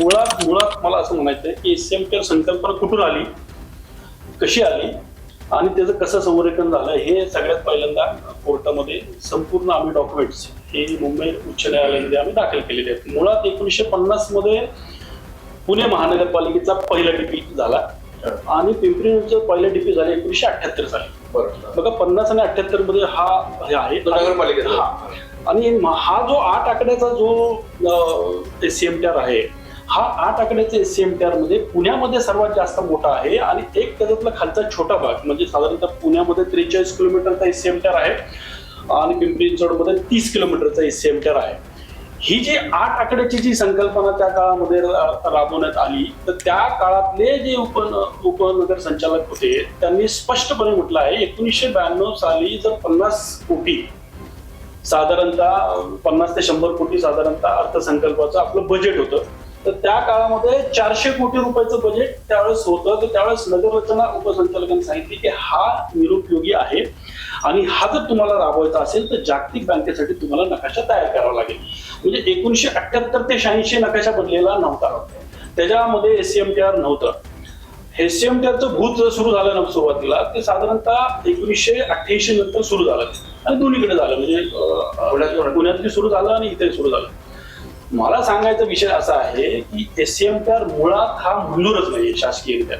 मुळात मुळात मला असं म्हणायचं आहे की एस एम केअर संकल्पना कुठून आली? कशी आली? आणि त्याचं कसं संरेखन झालं? हे सगळ्यात पहिल्यांदा कोर्टामध्ये संपूर्ण आम्ही डॉक्युमेंट्स हे मुंबई उच्च न्यायालयामध्ये आम्ही दाखल केलेले आहेत. मुळात एकोणीसशे पन्नासमध्ये पुणे महानगरपालिकेचा पहिला डीपी झाला. आणि पिंपरी पहिला डीपी झाला एकोणीसशे अठ्याहत्तर साली. बघा पन्नास आणि अठ्याहत्तरमध्ये हा हे आहे. नगरपालिकेचा. हा. आणि हा जो आठ आकड्याचा जो S C M T R आहे हा आठ आकड्याचा S C M T R म्हणजे पुण्यामध्ये सर्वात जास्त मोठा आहे आणि एक त्याच्यातला खालचा छोटा भाग म्हणजे साधारणतः पुण्यामध्ये त्रेचाळीस किलोमीटरचा S C M T R आहे आणि पिंपरी चिंचवडमध्ये तीस किलोमीटरचा S C M T R आहे. ही जी आठ आकड्याची जी संकल्पना त्या काळामध्ये राबवण्यात आली तर त्या काळातले जे उप उपनगर संचालक होते त्यांनी स्पष्टपणे म्हटलं आहे एकोणीसशे ब्याण्णव साली जर पन्नास कोटी साधारणतः पन्नास ते शंभर कोटी साधारणतः अर्थसंकल्पाचं आपलं बजेट होतं तर त्या काळामध्ये चारशे कोटी रुपयाचं बजेट त्यावेळेस होतं. तर त्यावेळेस नगररचना उपसंचालकांनी सांगितले की हा निरुपयोगी आहे. आणि हा जर तुम्हाला राबवायचा असेल तर जागतिक बँकेसाठी तुम्हाला नकाशा तयार करावा लागेल. म्हणजे एकोणीसशे अठ्याहत्तर ते शहाऐंशी नकाशा बनलेला नव्हता. त्याच्यामध्ये S C M T R नव्हतं. एस सी एम टी आरचं भूत जर सुरू झालं ना सुरुवातीला ते साधारणतः एकोणीसशे अठ्ठ्याऐंशी नंतर सुरू झालं. आणि दोन्हीकडे झालं. म्हणजे अं, पुण्यात- पुण्यात सुरू झालं. आणि इथे सुरू झालं. मला सांगायचा विषय असा आहे की S C M T R मुळात हा मंजूरच नाही शासकीयरित्या.